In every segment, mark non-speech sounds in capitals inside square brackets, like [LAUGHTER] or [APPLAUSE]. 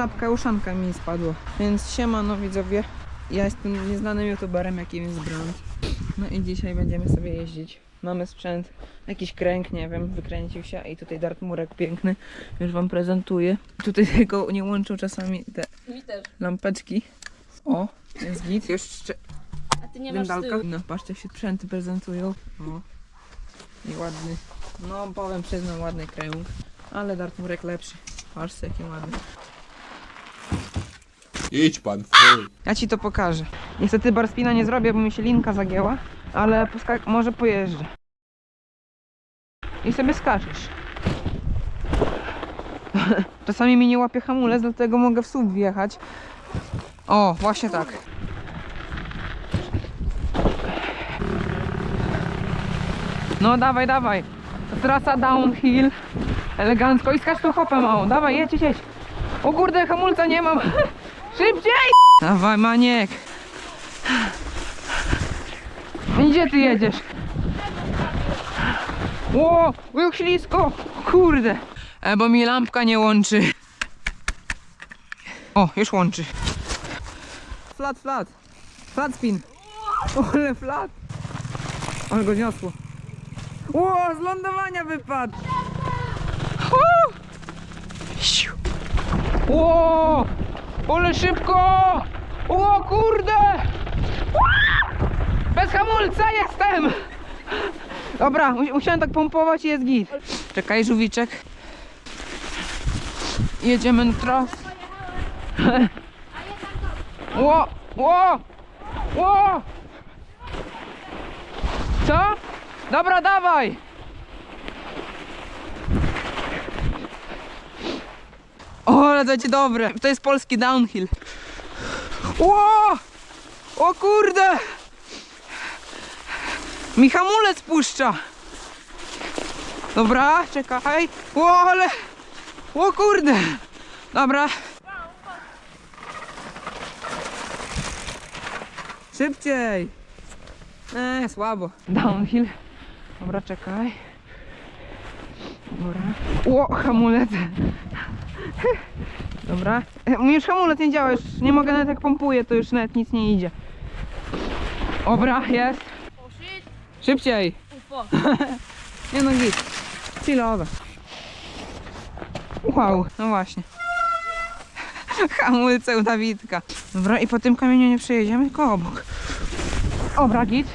szapka uszanka mi spadła. Więc siema no widzowie. Ja jestem nieznanym youtuberem, jakim jest Brand. No i dzisiaj będziemy sobie jeździć. Mamy sprzęt, jakiś kręg, nie wiem, wykręcił się i tutaj dartmurek piękny. Już wam prezentuję. Tutaj [LAUGHS] tylko nie łączą czasami te lampeczki. O, jest git. Jeszcze A ty nie masz Dędalka. tyłu. No, patrzcie, jak się sprzęty prezentują. O. I ładny. No, powiem, przyznam, ładny kręg. Ale dartmurek lepszy. Patrzcie, jaki ładny. Idź pan, fuj. Ja ci to pokażę. Niestety barspina nie zrobię, bo mi się linka zagięła, ale może pojeżdżę. I sobie skaczesz. [LAUGHS] Czasami mi nie łapie hamulec, dlatego mogę w słup wjechać. O, właśnie tak. No dawaj, dawaj. Trasa downhill. Elegancko i skacz tu hopę małą. Dawaj, jedź, jedź. O kurde, hamulca nie mam. [LAUGHS] Szybciej! Dawaj, Maniek. Gdzie ty jedziesz? Ło, jak ślisko. Kurde. E, bo mi lampka nie łączy. O, już łączy. Flat, flat. Flat spin. O, ale flat. Ale go zniosło. Ło, z lądowania wypadł. Ło, ale szybko. O kurde. Bez hamulca jestem. Dobra, mu- musiałem tak pompować i jest git. Czekaj, żółwiczek. Jedziemy na tras. [LAUGHS] Ło, ło, ło. Co? Dobra, dawaj. O, ale to dobre. To jest polski downhill. Ło! O kurde! Mi hamulec puszcza. Dobra, czekaj. O, ale... O kurde! Dobra. Szybciej. Eee, słabo. Downhill. Dobra, czekaj. Dobra. O, hamulec. Dobra. E, Mi już hamulec nie działa, już nie mogę nawet jak pompuję, to już nawet nic nie idzie. Dobra, jest. Szybciej. [LAUGHS] Nie no git. Chillowe. Wow, no właśnie. [LAUGHS] Hamulce u Dawidka. Dobra, i po tym kamieniu nie przejedziemy, tylko obok. Dobra, git.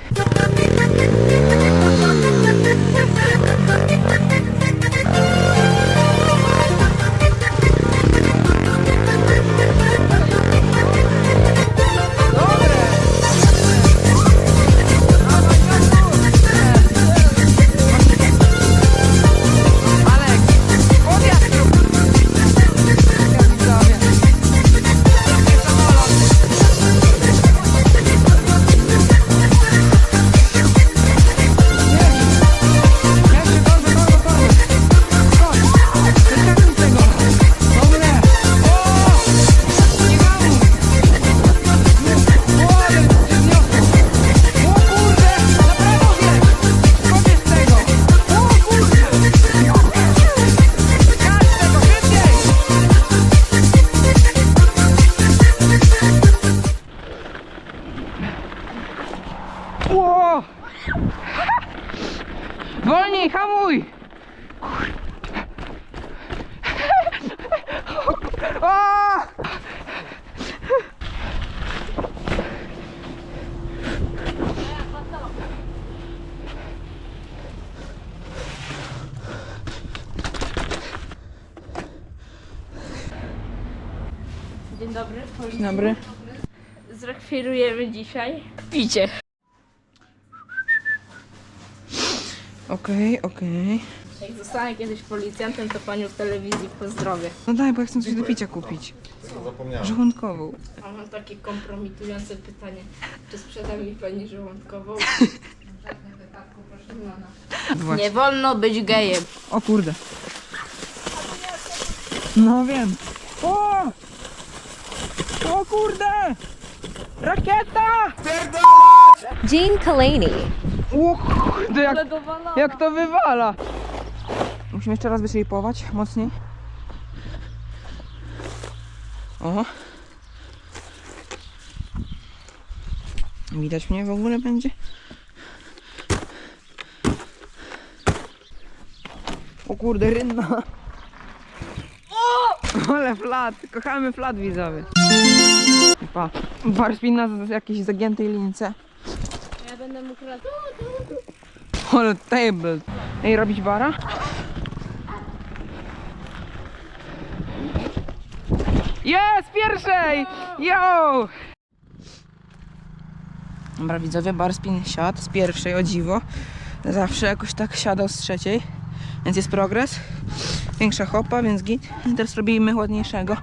Wolniej, hamuj! O! Dzień dobry. Dzień dobry. Zrekwirujemy dzisiaj picie. Okej, okej. Jak zostanę kiedyś policjantem, to panią w telewizji pozdrowię. No daj, bo ja chcę coś do picia kupić. Zapomniałem. Żołądkową. A mam takie kompromitujące pytanie. Czy sprzeda mi pani żołądkową? [LAUGHS] Właśnie. Nie wolno być gejem. O kurde. No wiem. O! O kurde! Rakieta! Gene Kalani. O kurde, jak, jak to wywala! Musimy jeszcze raz wyszlipować mocniej. O. Widać mnie w ogóle będzie? O kurde, rynna. O! [LAUGHS] Ale flat, kochamy flat widzowy. Pa. Barspin na z- jakiejś zagiętej lince. Ja będę mógł. Ale table. Ej, robić bara? Jest! Pierwszej! Yo! Dobra widzowie, barspin siadł z pierwszej, o dziwo. Zawsze jakoś tak siadał z trzeciej. Więc jest progres. Większa hopa, więc git. I teraz robimy ładniejszego.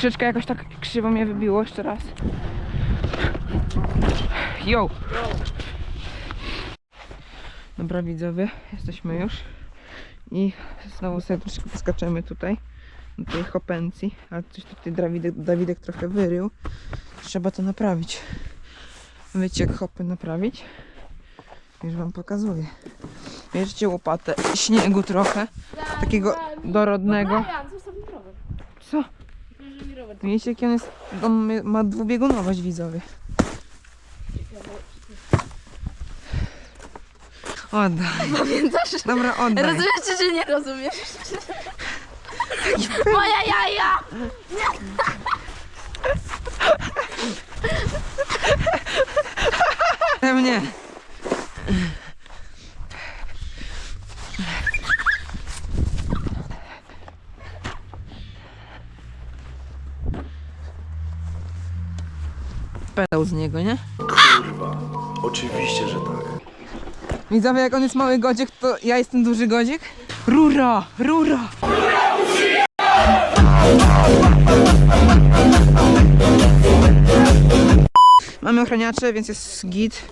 Troszeczkę jakoś tak krzywo mnie wybiło jeszcze raz. Yo! Dobra widzowie, jesteśmy już. I znowu sobie troszkę poskaczemy tutaj. Do tej hopencji. Ale coś tutaj Dawidek, Dawidek trochę wyrył. Trzeba to naprawić. Wiecie jak hopy naprawić? Już wam pokazuję. Bierzcie łopatę śniegu trochę. Takiego dorodnego. Brian, zostaw mi rower. Co? Wiecie jaki on jest, on ma dwubiegunowość widzowie. Oddaj. Pamiętasz? Dobra, oddaj. Rozumiesz czy nie rozumiesz? Moja jaja! Ode mnie. Pedał z niego, nie? Oczywiście, że tak. Widzowie, jak on jest mały godzik, to ja jestem duży godzik. Rura, rura. Mamy ochraniacze, więc jest git.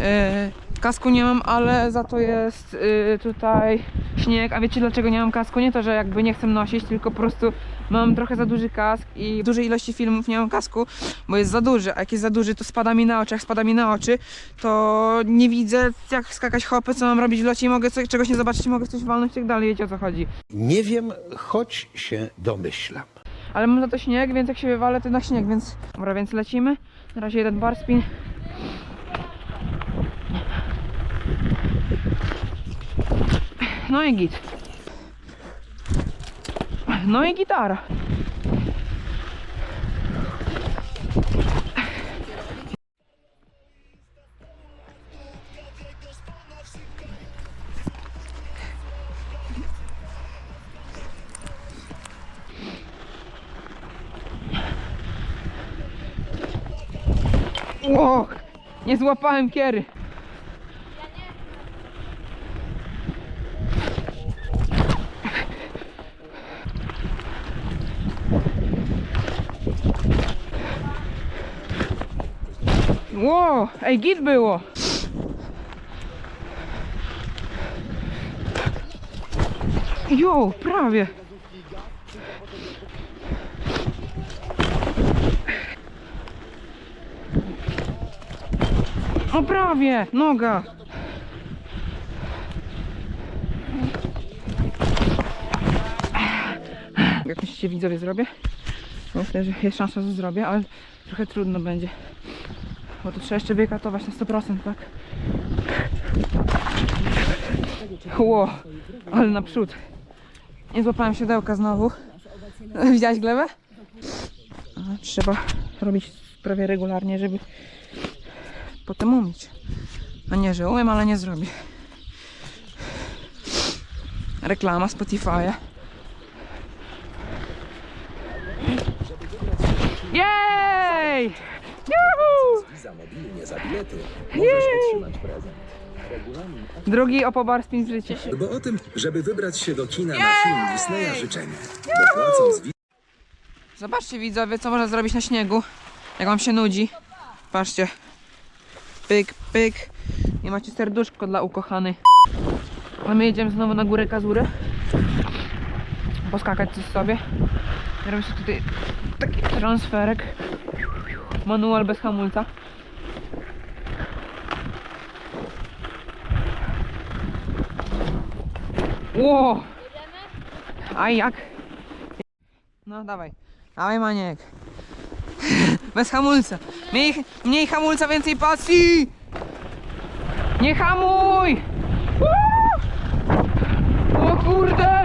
E, kasku nie mam, ale za to jest e, tutaj śnieg. A wiecie dlaczego nie mam kasku? Nie to, że jakby nie chcę nosić, tylko po prostu mam trochę za duży kask i w dużej ilości filmów nie mam kasku, bo jest za duży. A jak jest za duży, to spada mi na oczy. Jak spada mi na oczy, to nie widzę jak skakać hopy, co mam robić w locie i mogę coś, czegoś nie zobaczyć, mogę coś walnąć i tak dalej. Wiecie o co chodzi. Nie wiem, choć się domyślam. Ale mam za to śnieg, więc jak się wywalę, to na śnieg, więc... Dobra, więc lecimy. Na razie jeden bar spin. No i git. No i gitara. Ło! Nie złapałem kiery. Ło! Ej, git było! Jo, prawie! O prawie! Noga! Jak myślicie widzowie zrobię? Myślę, że jest szansa, że zrobię, ale trochę trudno będzie. Bo to trzeba jeszcze wykatować na 100%, tak? Ło, ale naprzód. Nie złapałem siodełka znowu. Widziałeś glebę? Trzeba robić prawie regularnie, żeby potem umieć. A nie, że umiem, ale nie zrobię. Reklama Spotify'a. Jej! Juhu! Za mobilnie, za bilety możesz otrzymać prezent. Drugi opobar spin w życiu. Bo o tym, żeby wybrać się do kina na film Disneya życzenie. Wi- Zobaczcie widzowie, co można zrobić na śniegu. Jak wam się nudzi. Patrzcie. Pyk, pyk. I macie serduszko dla ukochanej. A my jedziemy znowu na górę Kazury. Poskakać coś sobie. I robię sobie tutaj taki transferek. Manual bez hamulca. Ło! A jak? No dawaj. Dawaj Maniek. [LAUGHS] Bez hamulca. Mniej, mniej hamulca, więcej pasji! Nie hamuj! O kurde!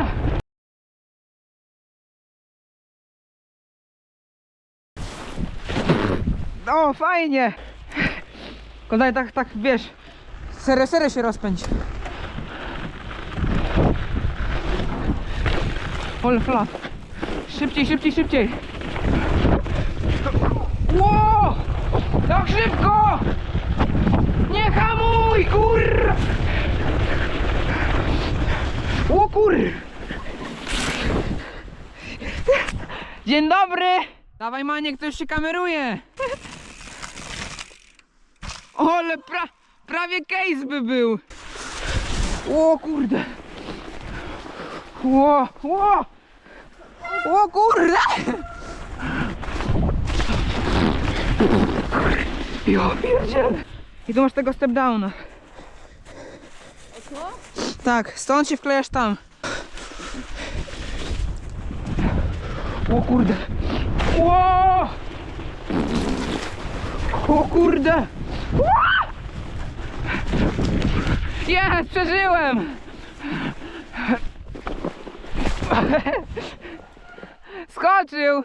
O, fajnie! Daj tak, tak, wiesz, serio, serio się rozpędź. Hol, fla. Szybciej, szybciej, szybciej. Ło! Tak szybko! Nie hamuj, kur! O kur! Dzień dobry! Dawaj Maniek, to już się kameruje! O, ale pra, prawie case by był! O kurde! Ło, ło! O kurde! Jo, pierdziele! I tu masz tego step downa. Tak, stąd się wklejasz tam. O kurde! Ło! O kurde! Jest, przeżyłem! Skoczył!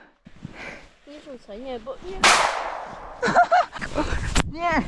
Nie rzucaj, nie, bo nie. [LAUGHS] Nie!